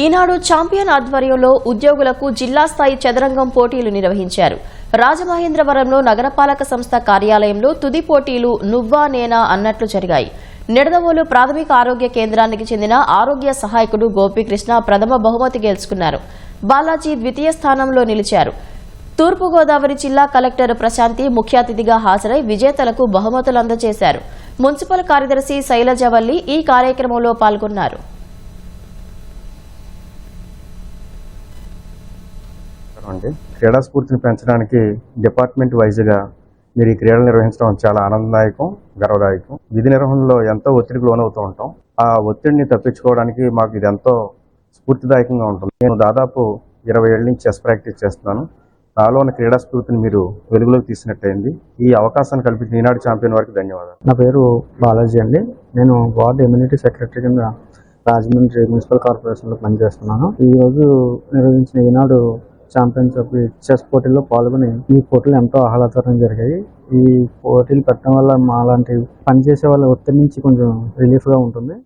ఈనాడు champion ఆధ్వర్యంలో ఉద్యోగులకు జిల్లా స్థాయి చదరంగం పోటీలు నిర్వహించారు. రాజమహేంద్రవరంలో నగరపాలక సంస్థ కార్యాలయంలో తుది పోటీలు నువ్వా నేనా అన్నట్లు జరిగాయి. నిడదవోలు ప్రాథమిక ఆరోగ్య కేంద్రానికి చెందిన ఆరోగ్య సహాయకుడు గోపీకృష్ణ ప్రథమ బహుమతి గెలుచుకున్నారు. బాలాజీ ద్వితీయ స్థానంలో నిలిచారు. తూర్పుగోదావరి జిల్లా కలెక్టర్ ప్రశాంతి ముఖ్య అతిథిగా హాజరై విజేతలకు బహుమతులు అందజేశారు. మున్సిపల్ కార్యదర్శి శైలజవల్లి ఈ కార్యక్రమంలో పాల్గొన్నారు. అండి. క్రీడా స్ఫూర్తిని పెంచడానికి డిపార్ట్మెంట్ వైజ్గా మీరు ఈ క్రీడలు నిర్వహించడం చాలా ఆనందదాయకం గర్వదాయకం. విధి నిర్వహణలో ఎంతో ఒత్తిడికి లోనవుతూ ఉంటాం. ఆ ఒత్తిడిని తప్పించుకోవడానికి మాకు ఇది ఎంతో స్ఫూర్తిదాయకంగా ఉంటుంది. నేను దాదాపు ఇరవై ఏళ్ళ నుంచి చెస్ ప్రాక్టీస్ చేస్తున్నాను. నాలో ఉన్న క్రీడా స్ఫూర్తిని మీరు వెలుగులోకి తీసినట్టయింది. ఈ అవకాశాన్ని కల్పించిన ఈనాడు ఛాంపియన్ వారికి ధన్యవాదాలు. నా పేరు బాలాజీ అండి. నేను వార్డ్ ఎమ్యూనిటీ సెక్రటరీ కింద రాజమండ్రి మున్సిపల్ కార్పొరేషన్లో పనిచేస్తున్నాను. ఈ రోజు నిర్వహించిన ఈనాడు ఛాంపియన్షిప్ చెస్ పోటీల్లో పాల్గొని ఈ పోటీలు ఎంతో ఆహ్లాదకరం జరిగాయి. ఈ పోటీలు పెట్టడం వల్ల మా లాంటి పనిచేసే వాళ్ళ ఒత్తిడి నుంచి కొంచెం రిలీఫ్గా ఉంటుంది.